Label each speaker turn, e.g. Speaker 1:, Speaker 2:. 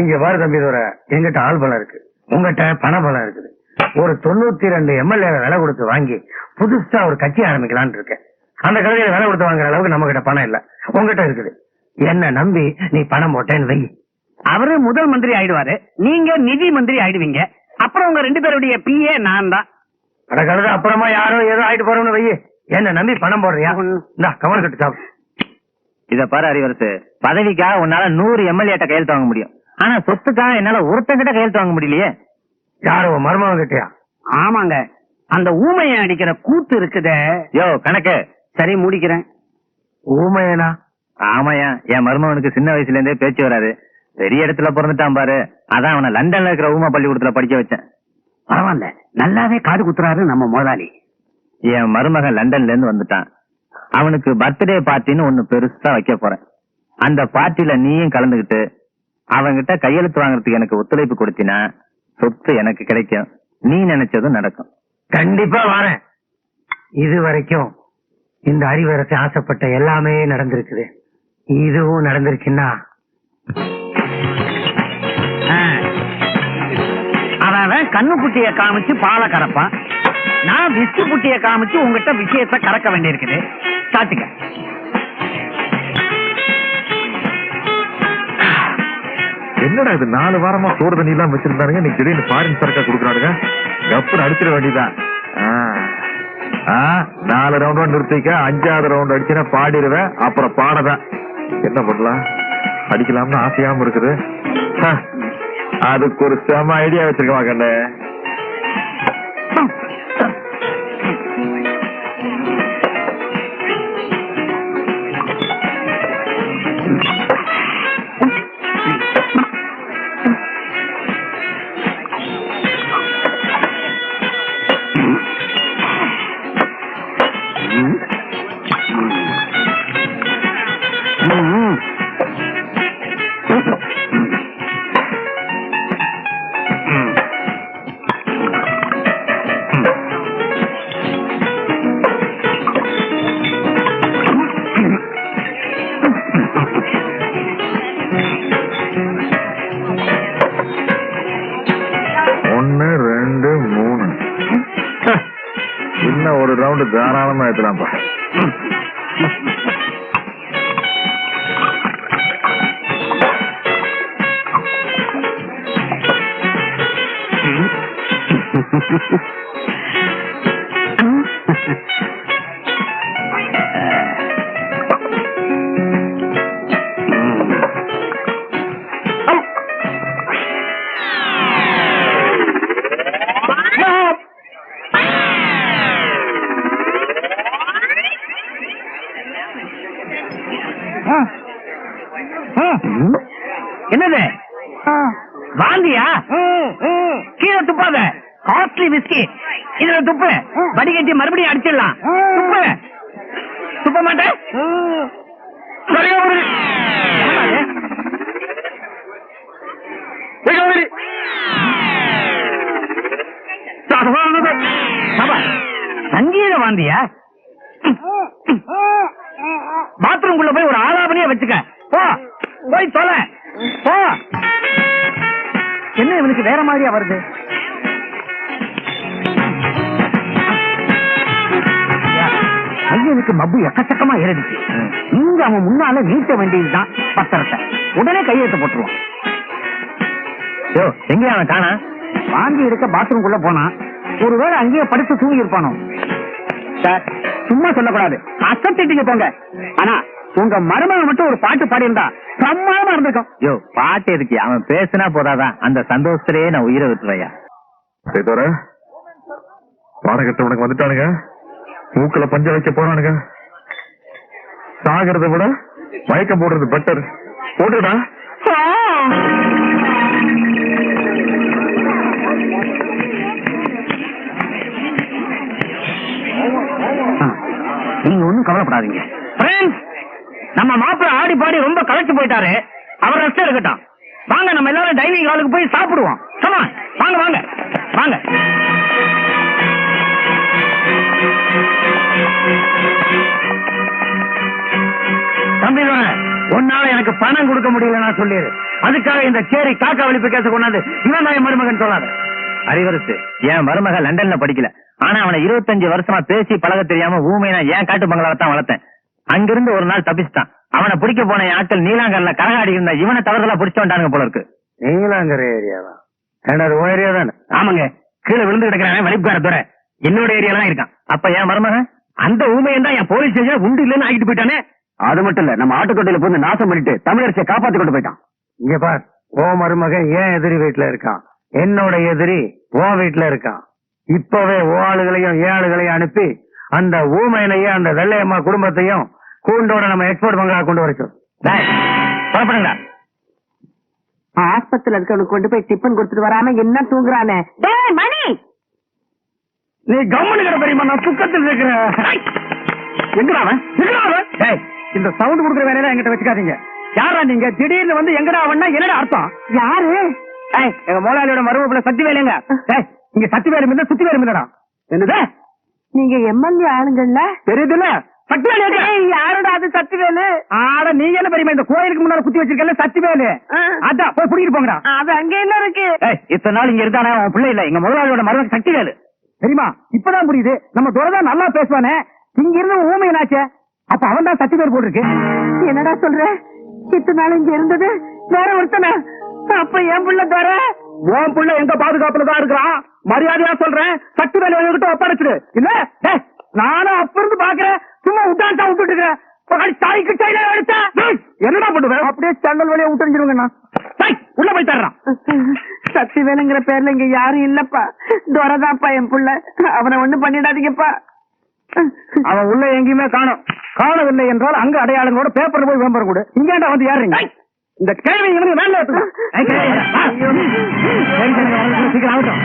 Speaker 1: இங்க பாரு தம்பி தோற எங்கிட்ட ஆள் பலம் இருக்கு. உங்ககிட்ட பண பலம் இருக்குது. ஒரு தொண்ணூத்தி ரெண்டு எம்எல்ஏ விலை கொடுத்து வாங்கி புதுசா ஒரு கட்சி ஆரம்பிக்கலாம்னு இருக்கேன். அந்த கடையில விலை கொடுத்து வாங்குற அளவுக்கு நம்ம கிட்ட பணம் இல்ல. உங்ககிட்ட இருக்குது. என்ன நம்பி நீ பணம் போட்டேன்னு வை.
Speaker 2: அவரு முதல் மந்திரி ஆயிடுவாரு. நீங்க நிதி மந்திரி ஆயிடுவீங்க. அப்புறம் உங்க ரெண்டு பேருடைய பிஏ நான் தான்.
Speaker 1: அட கழுத அப்புறமா யாரோ ஏதோ ஆயிட்டு போறோம்னு வை. என்ன நம்பி பணம் போடுறியா? இந்தா கவர் கட்டு சாப்பிடு
Speaker 3: இத பாரு அறிவரசு. பதவிக்காக உன்னால நூறு எம்எல்ஏட்ட கையெழுத்து வாங்க முடியும். ஆனா சொத்துக்காக என்னால ஒருத்தங்கிட்ட கையெழுத்து வாங்க முடியலையே.
Speaker 1: யாரோ மருமகன் கிட்டயா?
Speaker 2: ஆமாங்க. அந்த ஊமையை அடிக்கிற கூத்து இருக்குதே.
Speaker 3: யோ கணக்கு.
Speaker 2: சரி முடிக்கிறேன்.
Speaker 1: ஊமையனா?
Speaker 3: ஆமாயா என் மருமகனுக்கு சின்ன வயசுல இருந்தே பேச்சு வராது. பெரிய இடத்துல பிறந்துட்டான் பாரு. அதான் அவனை லண்டன்ல இருக்கிற ஊமா பள்ளிக்கூடத்துல படிக்க வச்சேன்.
Speaker 2: பரவாயில்ல. நல்லாவே காது குத்துறாரு நம்ம முதலாளி.
Speaker 3: என் மருமகன் லண்டன்ல இருந்து வந்துட்டான். அவனுக்கு பர்த்டே பார்ட்டின்னு ஒண்ணு பெருசா வைக்க போறேன். அந்த பார்ட்டில நீயும் கலந்துகிட்டு அவங்கிட்ட கையெழுத்து வாங்குறதுக்கு எனக்கு ஒத்துழைப்பு கொடுத்தினா சொத்து எனக்கு கிடைக்கும். நீ நினைச்சதும் நடக்கும்.
Speaker 1: கண்டிப்பா வரேன். இது வரைக்கும் இந்த அறிவரசை ஆசைப்பட்ட எல்லாமே நடந்திருக்குது. இதுவும் நடந்திருக்குன்னா
Speaker 2: அவன் கண்ணு குட்டிய காமிச்சு பாலை கறப்பான் நான் விஸ்கு குட்டிய காமிச்சு உங்ககிட்ட விஷயத்த கறக்க வேண்டியிருக்குது. சாத்துக்க.
Speaker 4: என்னடா இது? நாலு வாரமா சோறு தண்ணி எல்லாம் வச்சிருந்தானுங்க. நீ திடீர்னு ஃபாரின் சரக்கா கொடுக்குறானுங்க. கப்புன்னு அடிச்சிட வேண்டியதான் ஆ, நாலு ரவுண்டா நிறுத்திக்க அஞ்சாவது ரவுண்ட் அடிச்சுனா பாடிடுவேன். அப்புறம் பாடதான். என்ன பண்ணலாம்? அடிக்கலாம்னு ஆசையாம இருக்குது. அதுக்கு ஒரு செம ஐடியா வச்சிருக்கவா கண்ணு இன்னும் ஒரு Ha ha ha.
Speaker 2: என்னது? வாந்தியா? கீழே துப்பாத. காஸ்ட்லி விஸ்கி இதுல துப்பு. வடிகட்டி மறுபடியும் அடிச்சிடலாம். துப்பு. துப்ப மாட்டேன் சங்கீத வாந்தியா? பாத்ரூம் குள்ள போய் ஒரு ஆலாபனையே வச்சுக்க. போ. போய் தொலை. போ. என்ன இவனுக்கு வேற மாதிரியா வருது? பையனுக்கு மப்பு எக்கச்சக்கமா ஏறிடுச்சு. இங்க அவன் முன்னால நீட்ட வேண்டியதுதான் பத்திரத்தை. உடனே கையெழுத்து போட்டுருவான்.
Speaker 3: யோ எங்க அவன் காணா
Speaker 2: வாந்தி இருக்க பாத்ரூம் குள்ள போனான். ஒருவேளை அங்கேயே படுத்து தூங்கி இருப்பானோ சார் சும்மா சொல்லக்கூடாது. அசத்திட்டீங்க போங்க. ஆனா உங்க மருமகன் மட்டும் ஒரு பாட்டு பாடியிருந்தா பிரமாதமா இருந்திருக்கும்.
Speaker 3: யோ பாட்டு எதுக்கு? அவன் பேசினா போதாதான் அந்த சந்தோஷத்திலேயே நான் உயிரை விட்டுறையா
Speaker 4: சேதோர பாடகட்டவனுக்கு வந்துட்டானுங்க. மூக்குல பஞ்ச வைக்க போறானுங்க. சாகிறத விட மயக்கம் போடுறது பெட்டர் போட்டுடா.
Speaker 2: கவலைப்படாதீங்க. நம்ம மாப்பிள்ள ஆடி பாடி ரொம்ப களைச்சு போயிட்டாரு. அவர் ரெஸ்ட் எடுக்கட்டும். வாங்க நம்ம எல்லாரும் டைனிங் ஹாலுக்கு போய் சாப்பிடுவோம். சமா வாங்க வாங்க. வாங்க. தம்பி
Speaker 5: உன்னால எனக்கு பணம் கொடுக்க முடியல நான் சொல்லிடு அதுக்காக இந்த சேரி காக்கா வலிப்பு கேச கொண்டாந்து இவன் தான் என் மருமகன் சொல்லாத.
Speaker 3: அறிவரசு என் மருமக லண்டன்ல படிக்கல. ஆனா அவனை இருபத்தஞ்சு வருஷமா பேசி பழக தெரியாம ஊமையா ஏன் காட்டு பங்களாவை தான் வளர்த்தேன்? அங்கிருந்து ஒரு நாள் தப்பிச்சிட்டான். அவனை பிடிக்க போன ஆட்கள் நீலாங்கல்ல கரகாடி இருந்த இவனை தவறுதலா பிடிச்சு வந்தானுங்க போல இருக்கு.
Speaker 5: நீலாங்கரை ஏரியாவா? அது உன் ஏரியா தானே?
Speaker 3: ஆமாங்க. கீழே விழுந்து கிடக்கிறான் வலிப்புக்கார துறை என்னோட ஏரியால தான் இருக்கான். அப்ப என் மருமகன்? அந்த ஊமையன் தான் என் போலீஸ் ஸ்டேஷன் உண்டு இல்லைன்னு ஆகிட்டு போயிட்டானே.
Speaker 2: அது மட்டும் இல்ல நம்ம ஆட்டுக்கொட்டையில போய் நாசம் பண்ணிட்டு தமிழரசியை காப்பாத்தி கொண்டு போயிட்டான்.
Speaker 5: இங்க பார் ஓ மருமகன் ஏன் எதிரி வீட்டுல இருக்கான்? என்னோட எதிரி ஓ வீட்டுல இருக்கான். இப்பவே ஓ ஆளுகளையும் ஏ ஆளுகளையும் அனுப்பி அந்த ஊமையினையும் அந்த வெள்ளையம்மா குடும்பத்தையும் கூண்டோட நம்ம எக்ஸ்போர்ட் பங்களா கொண்டு வரச்சோம்
Speaker 3: டேய், புறப்படுங்கடா
Speaker 6: ஆஸ்பத்திரியில இருக்கவனுக்கு கொண்டு போய் டிஃபன் கொடுத்துட்டு வராம என்ன தூங்குறானே? டேய் மணி!
Speaker 5: நீ கிட பெரியமா நான் துக்கத்தில் இருக்கிறேன். எங்கடா அவன்? எங்கடா அவன்? டேய், இந்த சவுண்ட் கொடுக்குற வேலையெல்லாம் என்கிட்ட வச்சுக்காதீங்க. யாரா நீங்க? திடீர்னு வந்து எங்கடா அவன்னா என்னடா அர்த்தம்?
Speaker 6: யாரு?
Speaker 5: எங்க முதலாளியோட மருமப்புல சக்தி வேலைங்க. இங்க சக்தி வேலை இருந்தா சுத்தி வேலை இல்லடா என்னது?
Speaker 6: நீங்க எம்எல்ஏ ஆளுங்கள்ல?
Speaker 5: தெரியுதுல்ல? சக்தி வேலை எங்க?
Speaker 6: ஏய், யாரோட அது சத்துவேலு
Speaker 5: ஆட நீங்க என்ன பெரியமா இந்த கோயிலுக்கு முன்னால குத்தி வச்சிருக்கல சக்தி வேலு?
Speaker 6: ஆ.
Speaker 5: அதான் போய் புடிக்கிட்டு போங்கடா.
Speaker 6: அது அங்க என்ன இருக்கு?
Speaker 3: இத்தனை நாள் இங்க இருந்தானே அவன் பிள்ளை இல்ல. எங்க முதலாளியோட மருமகன் சக்தி வேலு.
Speaker 5: தெரியுமா? இப்பதான் புரியுது. நம்ம துரதான் நல்லா பேசுவானே. இங்க இருந்து ஊமையனாச்சே அப்ப அவன் தான் சக்தி பேர் போட்டிருக்கு.
Speaker 6: என்னடா சொல்ற? இத்தனை நாள் இங்க இருந்தது வேற ஒருத்தன? அப்ப என் புள்ள தர?
Speaker 5: உன் புள்ள எங்க பாதுகாப்புல தான் இருக்கிறான்? மரியாதையா சொல்றேன்? சக்தி வேலை என்கிட்ட ஒப்படைச்சிடு. இல்ல? நானும் அப்ப இருந்து பாக்குறேன். சும்மா விட்டாண்டா விட்டுட்டு இருக்கிறேன். தாய்க்கு கையில எடுத்தா என்னடா பண்ணுவேன் அப்படியே சண்டல் வழியா விட்டுருங்க உள்ள போய் தர்றான்
Speaker 6: சக்தி வேலுங்கிற பேர்ல இங்க யாரும் இல்லப்பா. துரதாப்பா என் புள்ள. அவனை ஒண்ணு பண்ணிடாதீங்கப்பா.
Speaker 5: அவன் உள்ள எங்கேயுமே காணும். காணவில்லை என்றால் அங்க அடையாளங்களோட பேப்பர்ல போய் விளம்பரம் கொடு. இங்கேண்டா வந்து ஏறுறீங்க. இந்த கேள்வி இவனுக்கு மேல சீக்கிரம் ஆகட்டும்.